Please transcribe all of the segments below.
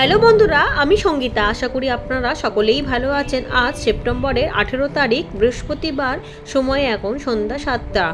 Hello বন্ধুরা আমি সঙ্গীতা। আশা করি আপনারা সকলেই ভালো আছেন। আজ সেপ্টেম্বরের আঠেরো তারিখ বৃহস্পতিবার সময় এখন সন্ধ্যা সাতটা।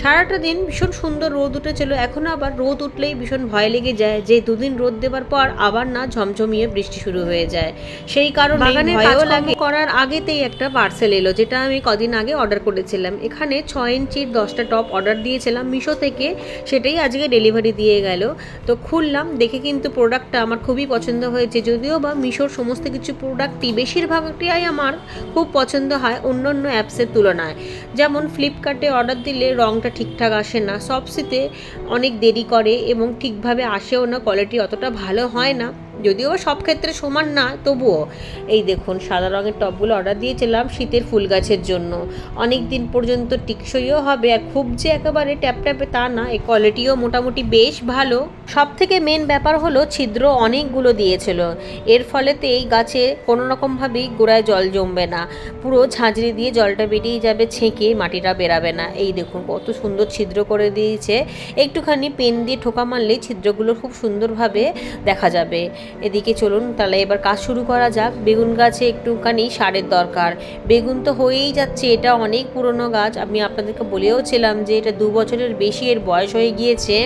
সারাটা দিন ভীষণ সুন্দর রোদ উঠেছিল। এখন আবার রোদ উঠলেই ভীষণ ভয় লেগে যায় যে দুদিন রোদ দেওয়ার পর আবার না ঝমঝমিয়ে বৃষ্টি শুরু হয়ে যায়। সেই কারণে ভয়ও লাগে। করার আগেতেই একটা পার্সেল এলো যেটা আমি কদিন আগে অর্ডার করেছিলাম। এখানে ছয় ইঞ্চির দশটা টপ অর্ডার দিয়েছিলাম মিশো থেকে। সেটাই আজকে ডেলিভারি দিয়ে গেল। তো খুললাম দেখে কিন্তু প্রোডাক্টটা আমার খুবই পছন্দ হয়েছে। যদিও বা মিশোর সমস্ত কিছু প্রোডাক্টই বেশিরভাগটাই আমার খুব পছন্দ হয় অন্য অন্য অ্যাপসের তুলনায়। যেমন ফ্লিপকার্টে অর্ডার দিলে রঙটা ঠিকঠাক আসে না, সবসিতে অনেক দেরি করে এবং ঠিকভাবে আসেও না, কোয়ালিটি অতটা ভালো হয় না। যদিও সব ক্ষেত্রে সমান না, তবুও। এই দেখুন, সাদা রঙের টপগুলো অর্ডার দিয়েছিলাম শীতের ফুল গাছের জন্য। অনেক দিন পর্যন্ত টিকসইও হবে আর খুব যে একেবারে ট্যাপ ট্যাপে তা না এই কোয়ালিটিও মোটামুটি বেশ ভালো। সব থেকে মেন ব্যাপার হলো ছিদ্র অনেকগুলো দিয়েছিল। এর ফলেতে এই গাছে কোনো রকমভাবেই গোড়ায় জল জমবে না। পুরো ঝাঁঝরি দিয়ে জলটা বেরিয়ে যাবে, ছেঁকে মাটিটা বেরাবে না। এই দেখুন, কত সুন্দর ছিদ্র করে দিয়েছে। একটুখানি পেন দিয়ে ঠোকা মারলেই ছিদ্রগুলো খুব সুন্দরভাবে দেখা যাবে। এদিকে চলুন, তাহলে এবার কাজ শুরু করা যাক। বেগুন গাছে একটুখানি সারের দরকার। বেগুন তো হয়েই যাচ্ছে, এটা অনেক পুরনো গাছ। আমি আপনাদেরকে বলেওছিলাম যে এটা দু বছরের বেশি এর বয়স হয়ে গিয়েছে।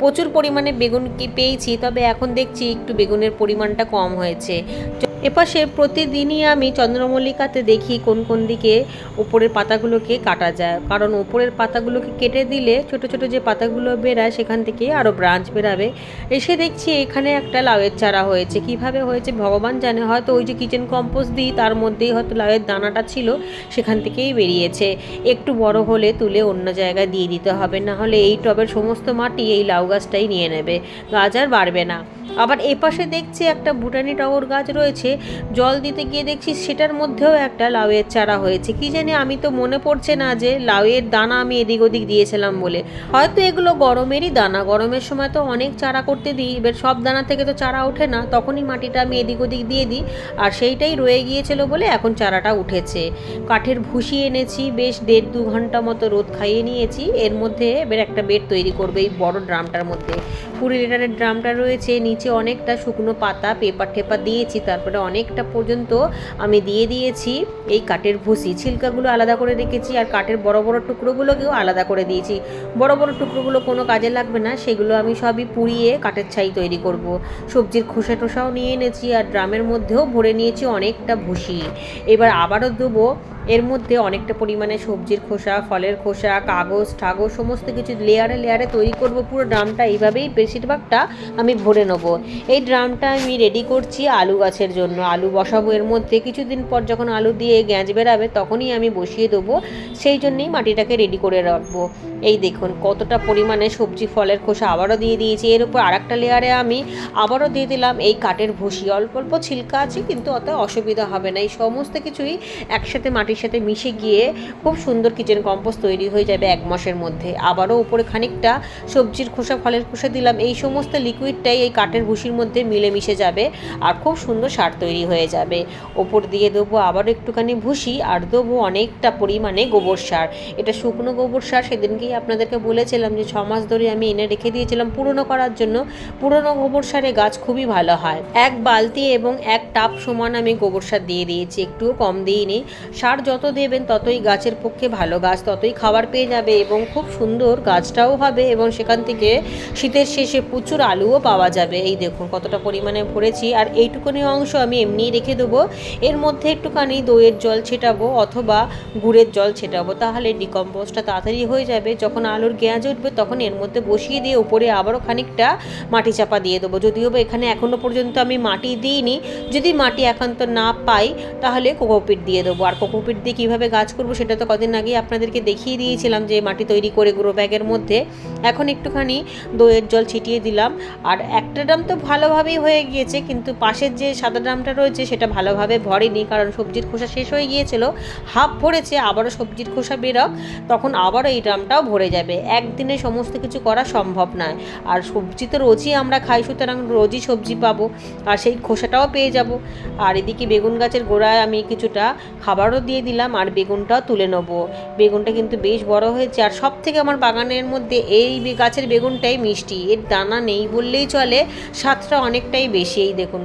প্রচুর পরিমাণে বেগুন কি পেয়েছি, তবে এখন দেখছি একটু বেগুনের পরিমাণটা কম হয়েছে। এপাশে প্রতিদিনই আমি চন্দ্রমল্লিকাতে দেখি কোন কোন দিকে উপরের পাতাগুলোকে কাটা যায়। কারণ উপরের পাতাগুলোকে কেটে দিলে ছোট ছোট যে পাতাগুলো বেরায়, সেখান থেকে আরও ব্রাঞ্চ বেরাবে। এসে দেখছি এখানে একটা লাউয়ের চারা হয়েছে। কীভাবে হয়েছে ভগবান জানে, হয়তো ওই যে কিচেন কম্পোস্ট দিই, তার মধ্যেই হয়তো লাউয়ের দানাটা ছিল, সেখান থেকেই বেরিয়েছে। একটু বড় হলে তুলে অন্য জায়গায় দিয়ে দিতে হবে, না হলে এই টবের সমস্ত মাটি এই লাউ গাছটাই নিয়ে নেবে, গাছ আর বাড়বে না। আবার এপাশে দেখছি একটা ভুটানি টগর গাছ রয়েছে, জল দিতে গিয়ে দেখছি সেটার মধ্যেও একটা লাউয়ের চারা হয়েছে। কি জানি আমি তো মনে পড়ছে না যে লাউয়ের দানা আমি এদিক ওদিক দিয়েছিলাম বলে। হয়তো এগুলো গরমেরই দানা, গরমের সময় তো অনেক চারা করতে দিই, এবার সব দানা থেকে তো চারা ওঠে না, তখনই মাটিটা আমি এদিক ওদিক দিয়ে দিই। আর সেইটাই রয়ে গিয়েছিল বলে এখন চারাটা উঠেছে। কাঠের ভুসি এনেছি, বেশ দেড় দু ঘণ্টা মতো রোদ খাইয়ে নিয়েছি, এর মধ্যে এবার একটা বেড তৈরি করবে এই বড় ড্রামটার মধ্যে। কুড়ি লিটারের ড্রামটা রয়েছে, নিচে অনেকটা শুকনো পাতা পেপার টেপার দিয়েছি, তারপরে অনেকটা পর্যন্ত আমি দিয়ে দিয়েছি। এই কাঠের ভুসি ছিলকাগুলো আলাদা করে রেখেছি আর কাঠের বড় বড় টুকরোগুলোকেও আলাদা করে দিয়েছি। বড় বড় টুকরোগুলো কোনো কাজে লাগবে না, সেগুলো আমি সবই পুড়িয়ে কাঠের ছাই তৈরি করব। সবজির খোসা টোসাও নিয়ে এনেছি আর ড্রামের মধ্যেও ভরে নিয়েছি অনেকটা ভুসি এবার আবারও দেবো এর মধ্যে অনেকটা পরিমাণে সবজির খোসা, ফলের খোসা, কাগজ, ঠাগজ, সমস্ত কিছু লেয়ারে লেয়ারে তৈরি করব। পুরো ড্রামটা এইভাবেই বেশিরভাগটা আমি ভরে নেব। এই ড্রামটা আমি রেডি করছি আলু গাছের জন্য। আলু বসাবো এর মধ্যে। কিছুদিন পর যখন আলু দিয়ে গ্যাঁজ বেরাবে তখনই আমি বসিয়ে দেবো। সেই জন্যেই মাটিটাকে রেডি করে রাখব। এই দেখুন কতটা পরিমাণে সবজি ফলের খোসা আবারও দিয়ে দিয়েছি। এর উপর আরেকটা লেয়ারে আমি আবারও দিয়ে দিলাম এই কাঠের ভুসি। অল্প অল্প ছিলকা আছে কিন্তু অত অসুবিধা হবে না। এই সমস্ত কিছুই একসাথে মাটির সাথে মিশে গিয়ে খুব সুন্দর কিচেন কম্পোস্ট তৈরি হয়ে যাবে এক মাসের মধ্যে। আবারও উপরে খানিকটা সবজির খোসা, ফলের খোসা দিলাম। এই সমস্ত লিকুইডটাই এই কাঠের ভুসির মধ্যে মিলেমিশে যাবে আর খুব সুন্দর সার তৈরি হয়ে যাবে। ওপর দিয়ে দেবো আবারও একটুখানি ভুসি আর দেবো অনেকটা পরিমাণে গোবর সার। এটা শুকনো গোবর সার, সেদিনকেই আপনাদেরকে বলেছিলাম যে ছ মাস ধরে আমি এনে রেখে দিয়েছিলাম পুরনো করার জন্য। পুরনো গোবর সারে গাছ খুবই ভালো হয়। এক বালতি এবং এক টাপ সমান আমি গোবর সার দিয়ে দিয়েছি, একটুও কম দিইনি। সার যত দেবেন ততই গাছের পক্ষে ভালো গাছ, ততই খাবার পেয়ে যাবে এবং খুব সুন্দর গাছটাও হবে এবং সেখান থেকে শীতের শেষে প্রচুর আলুও পাওয়া যাবে। এই দেখুন কতটা পরিমাণে ভরেছি। আর এইটুকুনি অংশ আমি এমনিই রেখে দেবো। এর মধ্যে একটুখানি দইয়ের জল ছেটাবো অথবা গুড়ের জল ছেটাবো। তাহলে ডিকম্পোজটা তাড়াতাড়ি হয়ে যাবে। যখন আলুর গ্যাঁজ উঠবে তখন এর মধ্যে বসিয়ে দিয়ে উপরে আবারও খানিকটা মাটি চাপা দিয়ে দেবো। যদিও বা এখানে এখনও পর্যন্ত আমি মাটি দিইনি। যদি মাটি একান্ত না পাই তাহলে কোকোপিট দিয়ে দেবো। আর কোকোপিট দিয়ে কীভাবে গাছ করব সেটা তো কদিন আগেই আপনাদেরকে দেখিয়ে দিয়েছিলাম যে মাটি তৈরি করে গ্রো ব্যাগের মধ্যে। এখন একটুখানি দইয়ের জল ছিটিয়ে দিলাম। আর একটা ড্রাম তো ভালোভাবেই হয়ে গিয়েছে, কিন্তু পাশের যে সাদা ড্রামটা রয়েছে সেটা ভালোভাবে ভরেনি, কারণ সবজির খোসা শেষ হয়ে গিয়েছিল, হাফ ভরেছে, আবারও সবজির খোসা বেরোক, তখন আবারও এই ড্রামটাও ভরে যাবে। একদিনে সমস্ত কিছু করা সম্ভব নয়। আর সবজি তো রোজই আমরা খাই, সুতরাং রোজই সবজি পাবো, আর সেই খোসাটাও পেয়ে যাব। আর এদিকে বেগুন গাছের গোড়ায় আমি কিছুটা খাবারও দিয়ে দিলাম, আর বেগুনটাও তুলে নেব। বেগুনটা কিন্তু বেশ বড় হয়েছে, আর সব থেকে আমার বাগানের মধ্যে এই গাছের বেগুনটাই মিষ্টি। এর দানা নেই বললেই চলে, স্বাদটা অনেকটাই বেশি। এই দেখুন,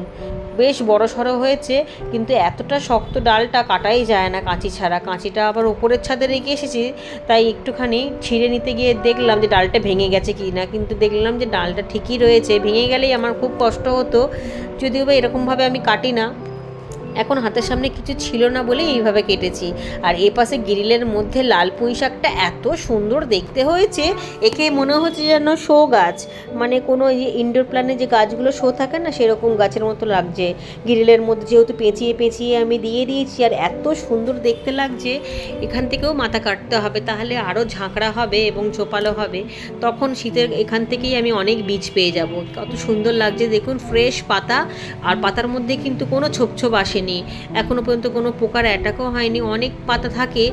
বেশ বড় সড়ো হয়েছে, কিন্তু এতটা শক্ত ডালটা কাটাই যায় না কাঁচি ছাড়া। কাঁচিটা আবার উপরের ছাদে রেখে এসেছি, তাই একটুখানি ছিঁড়ে নিতে গিয়ে দেখলাম যে ডালটা ভেঙে গেছে কি না। কিন্তু দেখলাম যে ডালটা ঠিকই রয়েছে, ভেঙে গেলেই আমার খুব কষ্ট হতো, যদিও বা এরকমভাবে আমি কাটি না। এখন হাতের সামনে কিছু ছিল না বলে এইভাবে কেটেছি। আর এ পাশে গ্রিলের মধ্যে লাল পুঁই শাকটা এত সুন্দর দেখতে হয়েছে, একে মনে হচ্ছে যেন শো গাছ। মানে কোনো এই ইনডোর প্ল্যানে যে গাছগুলো শো থাকে না, সেরকম গাছের মতো লাগছে। গ্রিলের মধ্যে যেহেতু পেঁচিয়ে পেঁচিয়ে আমি দিয়ে দিয়েছি, আর এত সুন্দর দেখতে লাগছে, এখান থেকেও মাথা কাটতে হবে, তাহলে আরও ঝাঁকড়া হবে এবং ঝোপালো হবে। তখন শীতের এখান থেকেই আমি অনেক বীজ পেয়ে যাব। কত সুন্দর লাগছে, দেখুন ফ্রেশ পাতা, আর পাতার মধ্যে কিন্তু কোনো ছোপ ছোপ আসেনি। এখনও পর্যন্ত কোনো পোকার অ্যাটাকও হয়নি। অনেক পাতা থাকে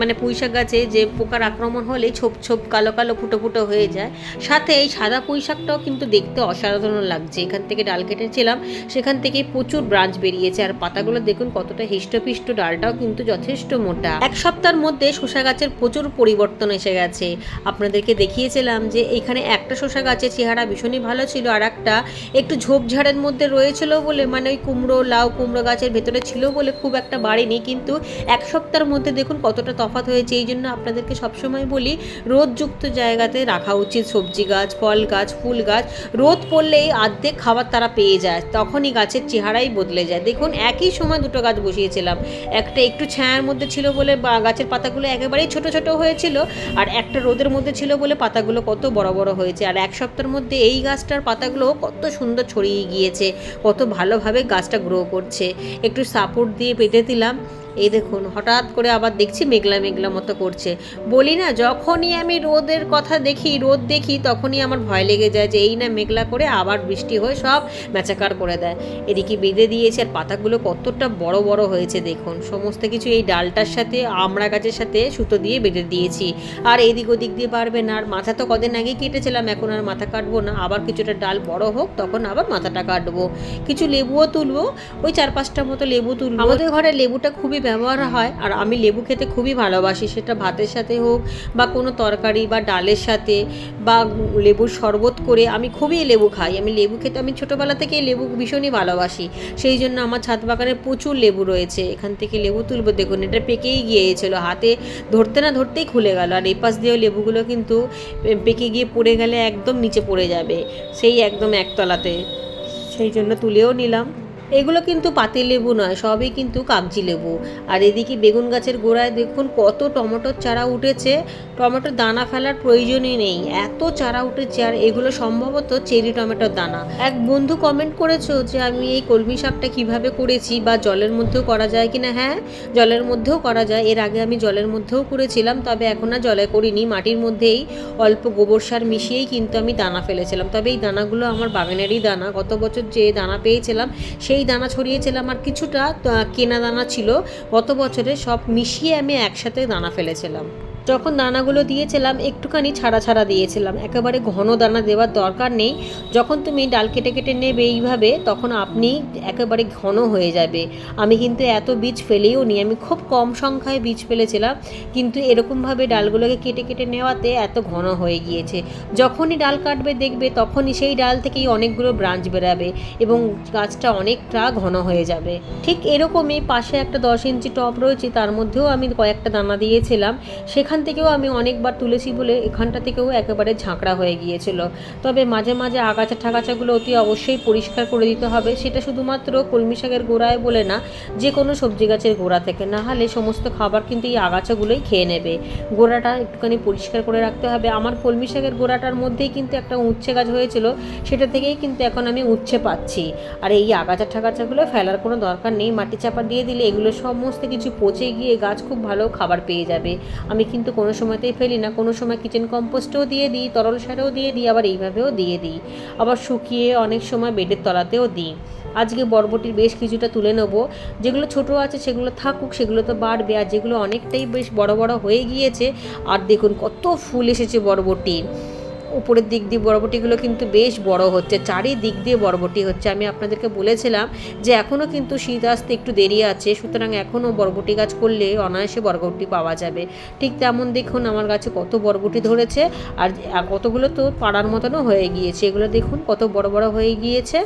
মানে পুঁইশাক গাছে যে পোকার আক্রমণ হলে ছোপ ছোপ, কালো কালো, ফুটো ফুটো হয়ে যায়। সাথে এই সাদা পুঁইশাকটাও কিন্তু দেখতে অসাধারণ লাগছে। এখান থেকে ডাল কেটেছিলাম সেখান থেকে প্রচুর ব্রাঞ্চ বেরিয়েছে। আর পাতাগুলো দেখুন কতটা হিষ্টপিষ্ট, ডালটাও কিন্তু যথেষ্ট মোটা। এক সপ্তাহের মধ্যে শসা গাছের প্রচুর পরিবর্তন এসে গেছে। আপনাদেরকে দেখিয়েছিলাম যে এখানে একটা শসা গাছের চেহারা ভীষণই ভালো ছিল, আর একটা একটু ঝোপঝাড়ের মধ্যে রয়েছিল বলে মানে ওই কুমড়ো, লাউ কুমড়ো গাছের ভেতরে ছিল বলে খুব একটা বাড়েনি, কিন্তু এক সপ্তাহের মধ্যে দেখুন কতটা তফাৎ হয়েছে। এই জন্য আপনাদেরকে সবসময় বলি, রোদযুক্ত জায়গাতে রাখা উচিত সবজি গাছ, ফল গাছ, ফুল গাছ। রোদ পড়লেই আর্ধেক খাবার তারা পেয়ে যায়, তখনই গাছের চেহারাই বদলে যায়। দেখুন, একই সময় দুটো গাছ বসিয়েছিলাম। একটা একটু ছায়ার মধ্যে ছিল বলে বা গাছের পাতাগুলো একেবারেই ছোট ছোট হয়েছিল, আর একটা রোদের মধ্যে ছিল বলে পাতাগুলো কত বড় বড় হয়েছে। আর এক সপ্তাহের মধ্যে এই গাছটার পাতাগুলো কত সুন্দর ছড়িয়ে গিয়েছে, কত ভালোভাবে গাছটা গ্রো করছে। একটু সাপোর্ট দিয়ে পেতে দিলাম। এই দেখুন, হঠাৎ করে আবার দেখছি মেঘলা মেঘলা মতো করছে। বলি না, যখনই আমি রোদের কথা দেখি, রোদ দেখি, তখনই আমার ভয় লেগে যায় যে এই না মেঘলা করে আবার বৃষ্টি হয়ে সব ম্যাচাকার করে দেয়। এদিকে বেঁধে দিয়েছে আর পাতাগুলো কতটা বড় বড় হয়েছে দেখুন। সমস্ত কিছু এই ডালটার সাথে, আমড়া গাছের সাথে সুতো দিয়ে বেঁধে দিয়েছি। আর এদিক ওদিক দিয়ে পারবে না। আর মাথা তো কদিন আগেই কেটেছিলাম, এখন আর মাথা কাটবো না। আবার কিছুটা ডাল বড় হোক, তখন আবার মাথাটা কাটবো। কিছু লেবুও তুলবো, ওই চার পাঁচটা মতো লেবু তুলবো। আমাদের ঘরে লেবুটা খুবই ব্যবহার হয় আর আমি লেবু খেতে খুবই ভালোবাসি। সেটা ভাতের সাথে হোক বা কোনো তরকারি বা ডালের সাথে বা লেবুর শরবত করে আমি খুবই লেবু খাই। আমি লেবু খেতে, আমি ছোটোবেলা থেকেই লেবু ভীষণই ভালোবাসি। সেই জন্য আমার ছাদ বাগানে প্রচুর লেবু রয়েছে। এখান থেকে লেবু তুলবো। দেখুন, এটা পেকেই গিয়েছিল। হাতে ধরতে না ধরতেই খুলে গেল। আর এপাশ দিয়েও লেবুগুলো কিন্তু পেকে গিয়ে পড়ে গেলে একদম নিচে পড়ে যাবে। সেই একদম একতলাতে। সেই জন্য তুলেও নিলাম। এগুলো কিন্তু পাতি লেবু নয়, সবই কিন্তু কাগজি লেবু। আর এদিকে বেগুন গাছের গোড়ায় দেখুন কত টমেটোর চারা উঠেছে। টমেটোর দানা ফেলার প্রয়োজনই নেই, এত চারা উঠেছে আর এগুলো সম্ভবত চেরি টমেটোর দানা। এক বন্ধু কমেন্ট করেছ যে আমি এই কলমি শাকটা কীভাবে করেছি বা জলের মধ্যেও করা যায় কিনা? হ্যাঁ জলের মধ্যেও করা যায়। এর আগে আমি জলের মধ্যেও করেছিলাম, তবে এখন আর জলে করিনি। মাটির মধ্যেই অল্প গোবর সার মিশিয়েই কিন্তু আমি দানা ফেলেছিলাম। তবে এই দানাগুলো আমার বাগানেরই দানা। গত বছর যে দানা পেয়েছিলাম, সেই দানা ছড়িয়েছিলাম আর কিছুটা কেনা দানা ছিল। গত বছরে সব মিশিয়ে আমি একসাথে দানা ফেলেছিলাম। যখন দানাগুলো দিয়েছিলাম, একটুখানি ছাড়া ছাড়া দিয়েছিলাম। একেবারে ঘন দানা দেওয়ার দরকার নেই। যখন তুমি ডাল কেটে কেটে নেবে এইভাবে, তখন আপনি একেবারে ঘন হয়ে যাবে। আমি কিন্তু এত বীজ ফেলেও নি। আমি খুব কম সংখ্যায় বীজ ফেলেছিলাম, কিন্তু এরকমভাবে ডালগুলোকে কেটে কেটে নেওয়াতে এত ঘন হয়ে গিয়েছে। যখনই ডাল কাটবে, দেখবে তখনই সেই ডাল থেকেই অনেকগুলো ব্রাঞ্চ বেরাবে এবং গাছটা অনেকটা ঘন হয়ে যাবে। ঠিক এরকমই পাশে একটা দশ ইঞ্চি টপ রয়েছে, তার মধ্যেও আমি কয়েকটা দানা দিয়েছিলাম। সেখান থেকেও আমি অনেকবার তুলেছি বলে এখানটা থেকেও একেবারে ঝাঁকড়া হয়ে গিয়েছিল। তবে মাঝে মাঝে আগাছা ঠাগাছাগুলো অতি অবশ্যই পরিষ্কার করে দিতে হবে। সেটা শুধুমাত্র কলমি শাকের গোড়ায় বলে না যে কোনো সবজি গাছের গোড়া থেকে। না হলে সমস্ত খাবার কিন্তু এই আগাছাগুলোই খেয়ে নেবে। গোড়াটা একটুখানি পরিষ্কার করে রাখতে হবে। আমার কলমি শাকের গোড়াটার মধ্যেই কিন্তু একটা উচ্ছে গাছ হয়েছিল। সেটা থেকেই কিন্তু এখন আমি উচ্ছে পাচ্ছি। আর এই আগাছা ঠাগাছাগুলো ফেলার কোনো দরকার নেই। মাটি চাপা দিয়ে দিলে এগুলো সমস্ত কিছু পচে গিয়ে গাছ খুব ভালো খাবার পেয়ে যাবে। আমি কিন্তু কোনো সময়তেই ফেলি না। কোনো সময় কিচেন কম্পোস্টও দিয়ে দিই, তরল সারেও দিয়ে দিই, আবার এইভাবেও দিয়ে দিই। আবার শুকিয়ে অনেক সময় বেডের তলাতেও দিই। আজকে বরবটির বেশ কিছুটা তুলে নেব। যেগুলো ছোট আছে সেগুলো থাকুক, সেগুলো তো বাড়বে। আর যেগুলো অনেকটাই বেশ বড় বড় হয়ে গিয়েছে, আর দেখুন কত ফুল এসেছে বরবটির উপরের দিক দিয়ে বরবটিগুলো কিন্তু বেশ বড় হচ্ছে, চারিদিক দিয়ে বরবটি হচ্ছে। আমি আপনাদেরকে বলেছিলাম যে এখনও কিন্তু শীত আসতে একটু দেরি আছে, সুতরাং এখনও বরবটি গাছ করলে অনায়াসে বরবটি পাওয়া যাবে। ঠিক তেমন দেখুন আমার গাছে কত বরবটি ধরেছে আর কতগুলো তো পাড়ার মতনও হয়ে গিয়েছে। এগুলো দেখুন কত বড় বড় হয়ে গিয়েছে।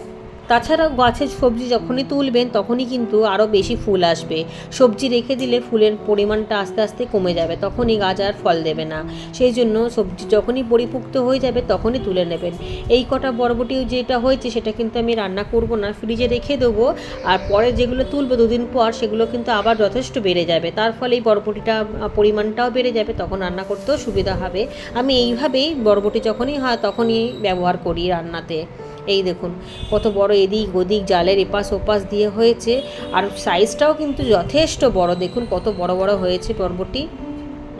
তাছাড়াও গাছের সবজি যখনই তুলবেন, তখনই কিন্তু আরও বেশি ফুল আসবে। সবজি রেখে দিলে ফুলের পরিমাণটা আস্তে আস্তে কমে যাবে, তখনই গাছ আর ফল দেবে না। সেই জন্য সবজি যখনই পরিপুক্ত হয়ে যাবে, তখনই তুলে নেবেন। এই কটা বরবটি যেটা হয়েছে, সেটা কিন্তু আমি রান্না করব না, ফ্রিজে রেখে দেবো। আর পরে যেগুলো তুলবো দুদিন পর, সেগুলো কিন্তু আবার যথেষ্ট বেড়ে যাবে। তার ফলে এই বরবটিটা পরিমাণটাও বেড়ে যাবে, তখন রান্না করতেও সুবিধা হবে। আমি এইভাবেই বরবটি যখনই হয়, তখনই ব্যবহার করি রান্নাতে। এই দেখুন, কত বড় এদিক ওদিক জালের এপাশ ওপাশ দিয়ে হয়েছে, আর সাইজটাও কিন্তু যথেষ্ট বড়। দেখুন কত বড় বড় হয়েছে পর্বটি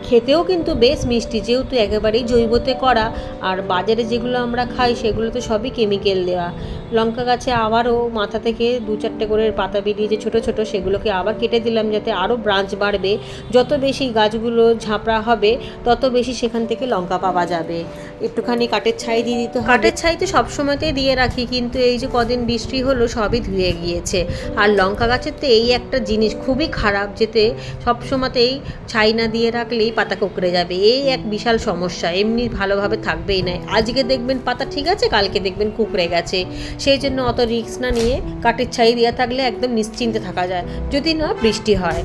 খেতেও কিন্তু বেশ মিষ্টি, যেহেতু একেবারেই জৈবতে করা, আর বাজারে যেগুলো আমরা খাই সেগুলো তো সবই কেমিক্যাল দেওয়া। লঙ্কা গাছে আবারও মাথা থেকে দু চারটে করে পাতা বেরিয়ে যে ছোটো ছোটো, সেগুলোকে আবার কেটে দিলাম যাতে আরও ব্রাঞ্চ বাড়বে। যত বেশি গাছগুলো ঝাঁপড়া হবে, তত বেশি সেখান থেকে লঙ্কা পাওয়া যাবে। একটুখানি কাঠের ছাই দিয়ে দিতে হবে। কাঠের ছাই তো সবসময়তেই দিয়ে রাখি, কিন্তু এই যে কদিন বৃষ্টি হলো সবই ধুয়ে গিয়েছে। আর লঙ্কা গাছের তো এই একটা জিনিস খুবই খারাপ, যেতে সবসময়তেই ছাই না দিয়ে রাখলেই পাতা কুকড়ে যাবে। এই এক বিশাল সমস্যা, এমনি ভালোভাবে থাকবেই না। আজকে দেখবেন পাতা ঠিক আছে, কালকে দেখবেন কুকড়ে গেছে। সেই জন্য অত রিস্ক না নিয়ে কাঠের ছাই দেওয়া থাকলে একদম নিশ্চিন্তে থাকা যায়, যদি না বৃষ্টি হয়।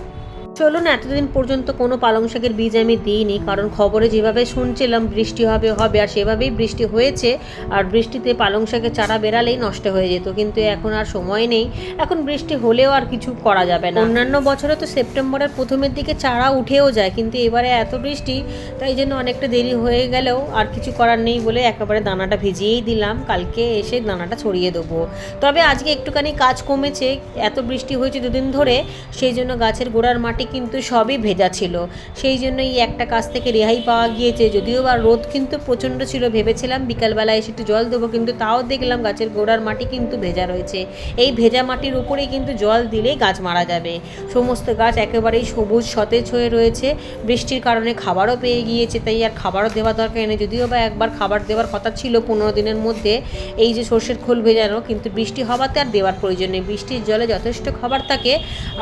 চলুন, এতদিন পর্যন্ত কোনো পালং শাকের বীজ আমি দিইনি, কারণ খবরে যেভাবে শুনছিলাম বৃষ্টি হবে হবে, আর সেভাবেই বৃষ্টি হয়েছে, আর বৃষ্টিতে পালং শাকের চারা বেরালেই নষ্ট হয়ে যেত, কিন্তু এখন আর সময় নেই। এখন বৃষ্টি হলেও আর কিছু করা যাবে না। অন্যান্য বছরে তো সেপ্টেম্বরের প্রথমের দিকে চারা উঠেও যায়, কিন্তু এবারে এত বৃষ্টি, তাই জন্য অনেকটা দেরি হয়ে গেলেও আর কিছু করার নেই বলে একেবারে দানাটা ভিজিয়েই দিলাম। কালকে এসে দানাটা ছড়িয়ে দেবো। তবে আজকে একটুখানি কাজ কমেছে, এত বৃষ্টি হয়েছে দুদিন ধরে, সেই জন্য গাছের গোড়ার মাটি কিন্তু সবই ভেজা ছিল। সেই জন্য এই একটা কাজ থেকে রেহাই পাওয়া গিয়েছে। যদিও বা রোদ কিন্তু প্রচণ্ড ছিল, ভেবেছিলাম বিকালবেলা এসে একটু জল দেবো, কিন্তু তাও দেখলাম গাছের গোড়ার মাটি কিন্তু ভেজা রয়েছে। এই ভেজা মাটির উপরেই কিন্তু জল দিলেই গাছ মারা যাবে। সমস্ত গাছ একেবারেই সবুজ, সতেজ হয়ে রয়েছে। বৃষ্টির কারণে খাবারও পেয়ে গিয়েছে, তাই আর খাবারও দেওয়া দরকার নেই। যদিও বা একবার খাবার দেওয়ার কথা ছিল পনেরো দিনের মধ্যে, এই যে সর্ষের খোল ভেজানো, কিন্তু বৃষ্টি হওয়াতে আর দেওয়ার প্রয়োজন নেই। বৃষ্টির জলে যথেষ্ট খাবার থাকে,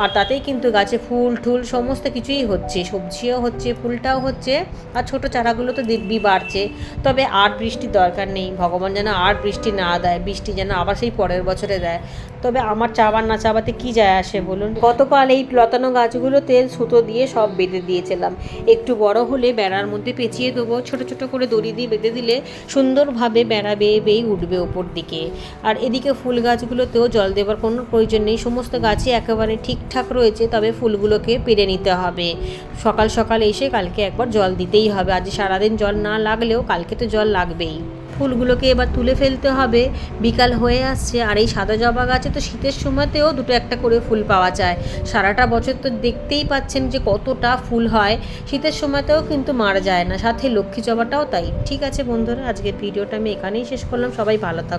আর তাতেই কিন্তু গাছে ফুল টুল সমস্ত কিছুই হচ্ছে, সবজিও হচ্ছে, ফুলটাও হচ্ছে, আর ছোট চারাগুলো তো দিব্যি বাড়ছে। তবে আর বৃষ্টির দরকার নেই, ভগবান যেন আর বৃষ্টি না দেয়, বৃষ্টি যেন আবার সেই পরের বছরে দেয়। তবে আমার চাবার না চাবাতে কি যায় আসে বলুন? গতকাল এই লতানো গাছগুলোতে সুতো দিয়ে সব বেঁধে দিয়েছিলাম। একটু বড় হলে বেড়ার মধ্যে পেঁচিয়ে দেবো। ছোট ছোট করে দড়ি দিয়ে বেঁধে দিলে সুন্দরভাবে বেড়া বেয়ে বেয়ে উঠবে ওপর দিকে। আর এদিকে ফুল গাছগুলোতেও জল দেওয়ার কোনো প্রয়োজন নেই। সমস্ত গাছই একেবারে ঠিকঠাক রয়েছে, তবে ফুলগুলোকে পেরে নিতে হবে। সকাল সকাল এসে কালকে একবার জল দিতেই হবে। আজ সারাদিন জল না লাগলেও কালকে তো জল লাগবেই। ফুলগুলোকে এবার তুলে ফেলতে হবে। বিকাল হয়ে আসছে আর এই সাদা জবা গাছে তো শীতের সময়তেও দুটো একটা করে ফুল পাওয়া যায়। সারাটা বছর তো দেখতেই পাচ্ছেন যে কতটা ফুল হয়। শীতের সময়তেও কিন্তু মারা যায় না। সাথে লক্ষ্মী জবাটাও তাই। ঠিক আছে বন্ধুরা, আজকের ভিডিওটা আমি এখানেই শেষ করলাম। সবাই ভালো থাকুন